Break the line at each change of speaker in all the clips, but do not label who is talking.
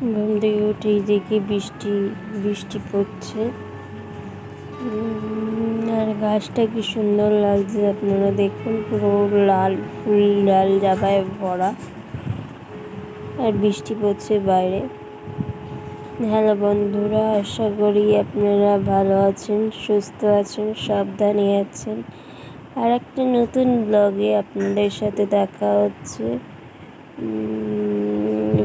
ঘুম থেকে উঠেই দেখি বৃষ্টি বৃষ্টি পড়ছে। আর গাছটা কি সুন্দর লাগছে আপনারা দেখুন, পুরো লাল, ফুল লাল জায়গায় ভরা। আর বৃষ্টি পড়ছে বাইরে। হ্যালো বন্ধুরা, আশা করি আপনারা ভালো আছেন, সুস্থ আছেন, সাবধানে আছেন। আর একটা নতুন ব্লগে আপনাদের সাথে দেখা হচ্ছে।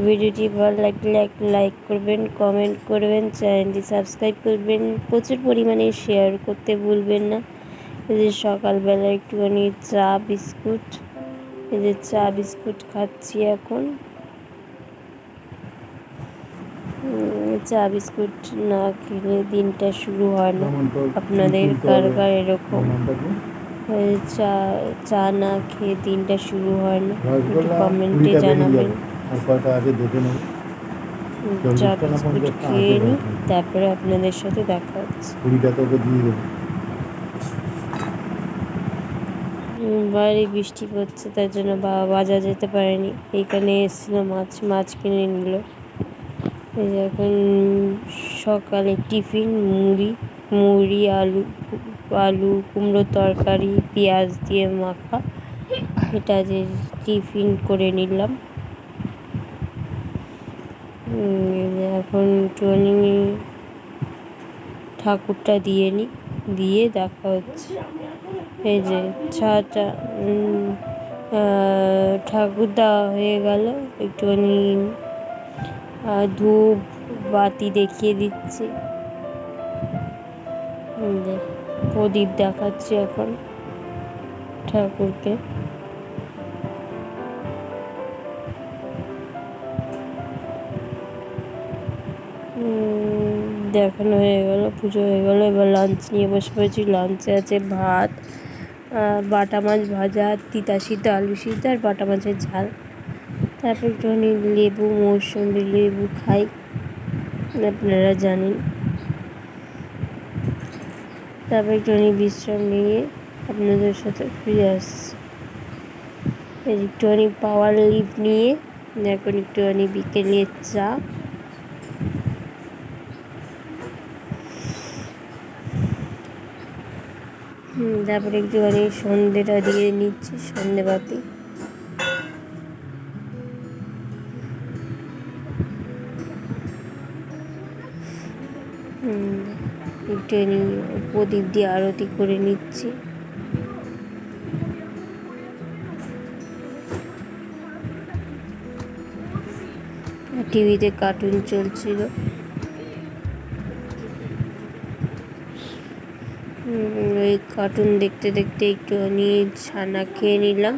ভিডিওটি ভালো লাগলে একটা লাইক করবেন কমেন্ট করবেন চ্যানেলটি সাবস্ক্রাইব করবেন প্রচুর পরিমাণে শেয়ার করতে ভুলবেন না। এই যে সকালবেলা একটুখানি চা বিস্কুট এই যে চা বিস্কুট খাচ্ছি এখন। চা বিস্কুট না খেলে দিনটা শুরু হয় না। আপনাদের কার কার এরকম। চা চা না খেয়ে দিনটা শুরু হয় না। একটু কমেন্টে জানাবেন চা বিস্কুট খেয়ে নিই তারপরে আপনাদের সাথে দেখা হচ্ছে। বাইরে বৃষ্টি পড়ছে তার জন্য বাবা বাজার যেতে পারেনি। এইখানে এসেছিল মাছ মাছ কিনে নিল। এখন সকালে টিফিন মুড়ি মুড়ি আলু। আলু কুমড়ো তরকারি, পেঁয়াজ দিয়ে মাখা। এটা যে টিফিন করে নিলাম। এখন একটুখানি ঠাকুরটা দিয়ে নিই দিয়ে দেখা হচ্ছে। এই যে ছাটা ঠাকুর দেওয়া হয়ে গেল। একটুখানি ধূপ, বাতি দেখিয়ে দিচ্ছি। প্রদীপ দেখাচ্ছি এখন ঠাকুরকে। দেখানো হয়ে গেল, পুজো হয়ে গেল, এবার লাঞ্চ নিয়ে বসে পড়েছি। লাঞ্চে আছে ভাত বাটা মাছ ভাজা, তিতা সিদ্ধ, আলু সিদ্ধ আর বাটা মাছের ঝাল। তারপর একটুখানি লেবু, মৌসুমি লেবু খাই, আপনারা জানেন। তারপর একটুখানি বিশ্রাম নিয়ে আপনাদের সাথে ফিরে আসছি। একটুখানি পাওয়ার লিভ নিয়ে এখন একটুখানি বিকেলের চা। তারপরে একটুখানি সন্ধেটা দিয়ে নিচ্ছি সন্ধে বাতি। হুম, একটুখানি প্রদীপ দিয়ে আরতি করে নিচ্ছি। টিভিতে কার্টুন চলছিল। ওই কার্টুন দেখতে দেখতে একটুখানি ছানা খেয়ে নিলাম।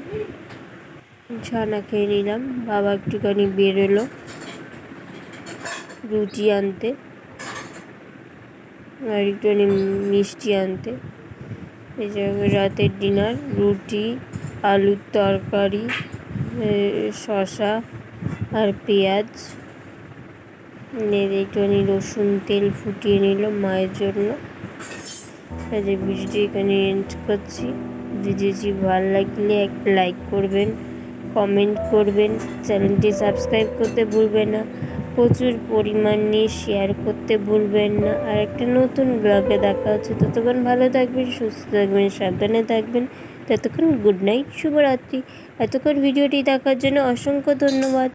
ছানা খেয়ে নিলাম, বাবা একটুখানি বেরোলো রুটি আনতে। আর একটুখানি মিষ্টি আনতে। এই যে রাতের ডিনার, রুটি, আলুর তরকারি শসা আর পেঁয়াজ। একটুখানি রসুন তেল ফুটিয়ে নিল মায়ের জন্য। যে ভিডিওটি এখানে এন্ড করছি। ভিডিওটি ভালো লাগলে একটা লাইক করবেন কমেন্ট করবেন। চ্যানেলটি সাবস্ক্রাইব করতে ভুলবেন না। প্রচুর পরিমাণ নিয়ে শেয়ার করতে ভুলবেন না। আর একটা নতুন ব্লগে দেখা হচ্ছে। ততক্ষণ ভালো থাকবেন, সুস্থ থাকবেন, সাবধানে থাকবেন। ততক্ষণ গুড নাইট শুভরাত্রি। এতক্ষণ ভিডিওটি দেখার জন্য অসংখ্য ধন্যবাদ।